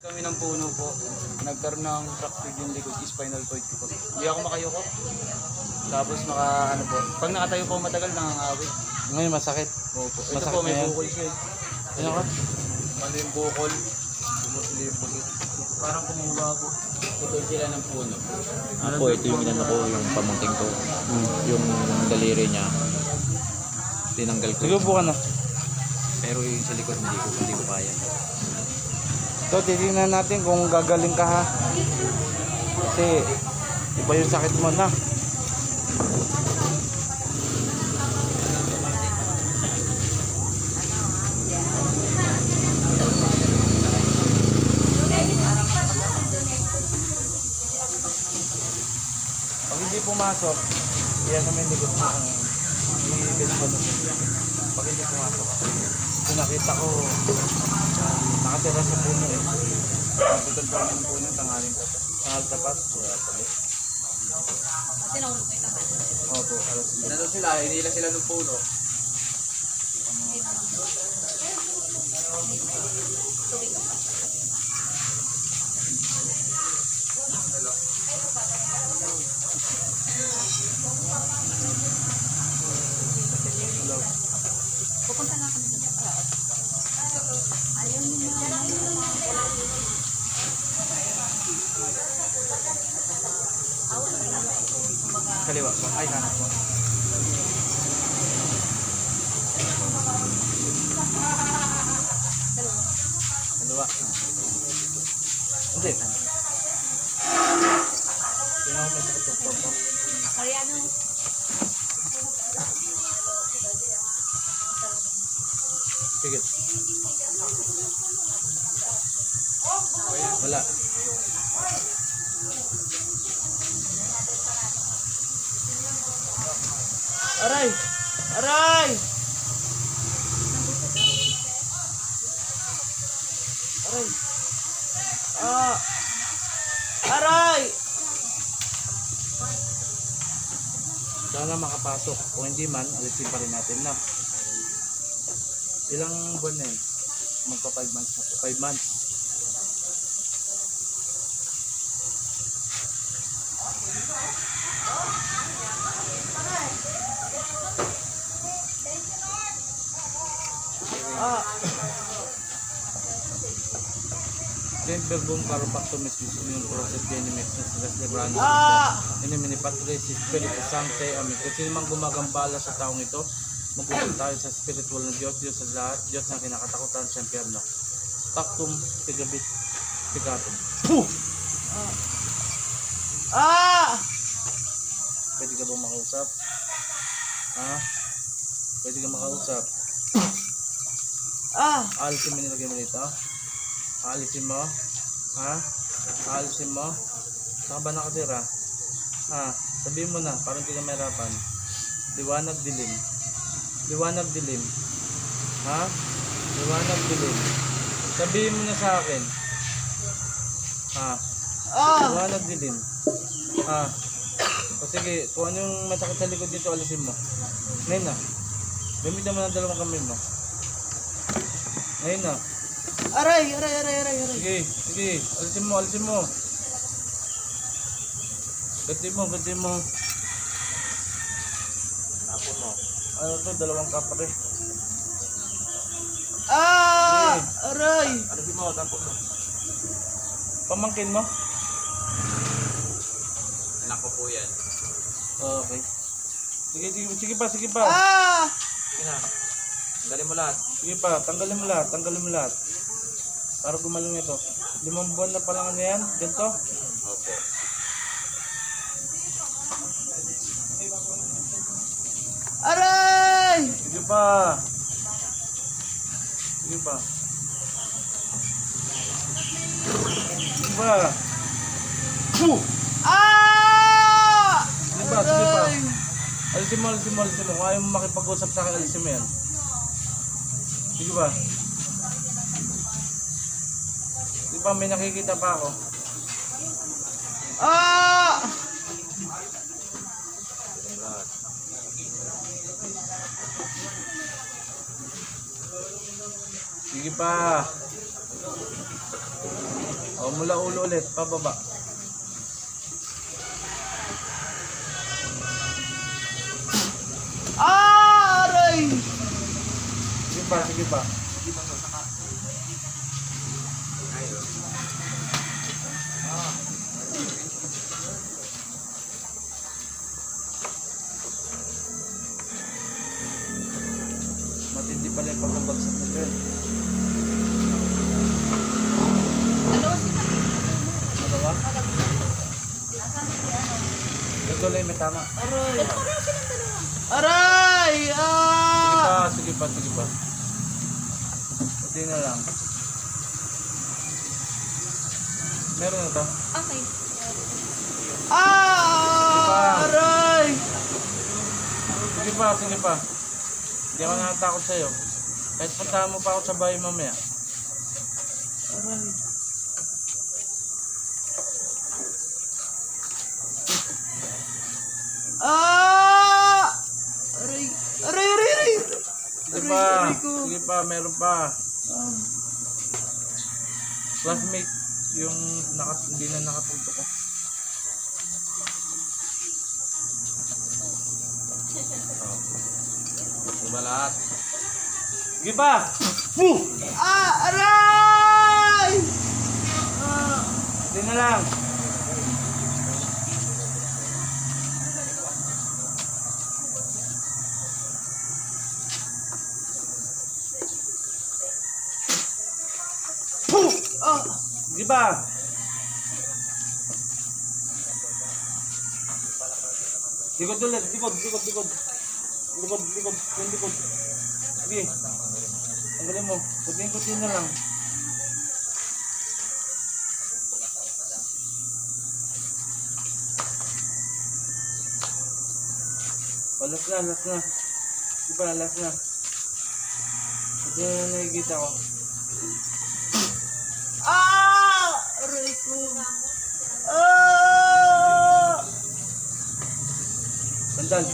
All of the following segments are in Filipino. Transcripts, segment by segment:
Kami ng puno po, nagkaroon ng fracture yung likod, spinal cord ko po. Hindi ako makayoko. Tapos naka, ano po, pag nakatayo po matagal, nangangawit. Ngayon masakit. Opo. Ito Masakit po, may na yan. bukol siya eh. Ano ka? Ano yung bukol? Tumusili yung bukol. Parang kumuha po. Putol sila ng puno. Ako, ito yung inano ko, yung pamangking ko. Yung daliri niya, tinanggal ko. Sige, buka na. Pero yung sa likod, hindi ko, hindi ko kaya. So, titingnan natin kung gagaling ka ha. Kasi, iba yung sakit mo na. Pag hindi pumasok, yan naman mo. Ang hihigit ko. Pag hindi pumasok, nakita ko, nakatira sa puno eh. Putol po ng puno, tanghalin ko. Tangal tapat. Kaya pala. Opo, alas. Nandun sila, hinila sila ng puno. Kaliwa po. Ay, kanan po. Kaliwa. Hindi. Tingnan mo sa kutok po. Sige. Wala. Aray! Aray! Aray! Ah! Aray! Sana makapasok. Kung hindi man, alisin pa rin natin na. Ilang buwan na yun? Magpa 5 months na po. 5 months. Ah! Sempre boom caropactomis yung process din ni Mex na sila Lebrano. Ah! Ini minipatre si Espiritu Sante. Amin. Kung sino mang gumagambala sa taong ito, magpupunta tayo sa spiritual na Diyos, Diyos sa lahat, Diyos na kinakatakutan sa impyerno. Pactum tigabit tigatum. Puh! Ah! Pwede ka bang makausap? Ha? Pwede ka makausap? Ah! Alisin mo nilagay mo dito. Alisin mo. Ha? Alisin mo. Saan ba nakatira? Ha? Sabihin mo na, parang hindi ka mahirapan. Liwanag dilim. Liwanag dilim. Ha? Liwanag dilim. Sabihin mo na sa akin. Ha? Liwanag dilim. Ha? O sige, kung ano yung masakit sa likod dito, alisin mo. Ngayon na. Gamitin mo ng dalawang kamay mo. Ngayon na. Aray, aray, aray, aray, aray. Sige, sige. Alisin mo, alisin mo. Ganti mo, ganti mo. Tapon mo. Ano to, dalawang kapre. Ah! Aray! Alisin mo, tapos mo. Pamangkin mo? Anak ko po yan. Okay. Sige, sige, sige pa, sige pa. Ah! Sige na. Dali mo lahat. Sige pa, tanggalin mo lahat, tanggalin mo lahat. Para gumaling ito. Limang buwan na pala ano yan, ganito. Opo. Aray! Sige pa. Sige pa. Sige pa. Puh! Ah! Pa, sige pa. Alisin mo, alisin mo, alisin mo. Kung ayaw mo makipag-usap sa akin, alisin mo yan. Sige pa. Sige pa, may nakikita pa ako. Ah! Sige pa. O mula ulo ulit, pababa. Ah! Aray! Sige pa, sige pa. Matindi pala yung pagbabagsak mo dyan. Dalawa? Ito lang may tama. Aray! Aray! Ah! pa, sige pa, sige pa. Hindi na lang. Meron na to. Okay. Ah! Aray! Sige pa, sige pa. Hindi ako natatakot sa'yo. Kahit puntahan mo pa ako sa bahay mamaya. Aray! Ah! Aray! Aray! Sige pa, sige pa, meron pa. Classmate, yung naka, hindi na nakatutok ko. Diba lahat? Sige pa! Woo! Ah! Aray! Ah! Hindi na lang. Ah! Sige pa! Likod ulit, likod, likod, likod. Likod, likod, yung likod. Sige. Tanggalin mo. Kutin-kutin na lang. Oh, last na, last na. Sige pa, last na. Ito na nakikita ko. Ah! Aray ko! Ah! Sandal.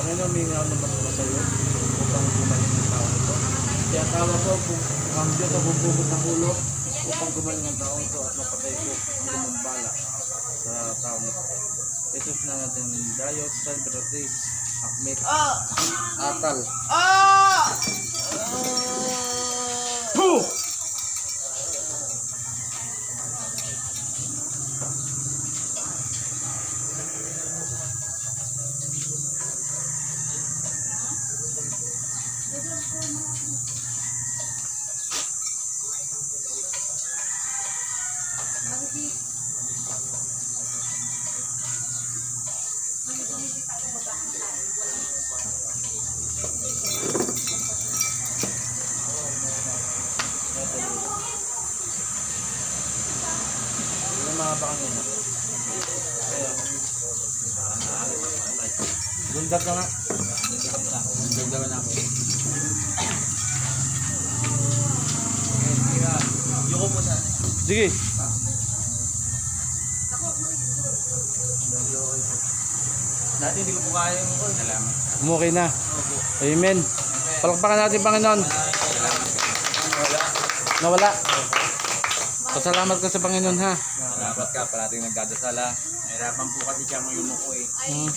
Panginoon, may nga naman ko sa iyo upang gumaling ang tao ito. Kaya tawa ko kung ang Diyos ang bubukod ng ulo upang gumaling ang tao ito at mapatay ko ang gumambala sa tao ito. Jesus na natin Dayos, San Beatriz, Akmet! Atal. Ah! Puh! Yung mga pa kanina. Kaya. Gundag ka nga. Gagawin na. Yoko po sana. Sige. Dati hindi ko po kaya yung call. Salamat. Umukay na. Amen. Palakpakan natin, Panginoon. Nawala. Pasalamat ka sa Panginoon, ha? Salamat ka, parating nagdadasala. Nahirapan po kasi siya ngayon mo ko eh. Hmm.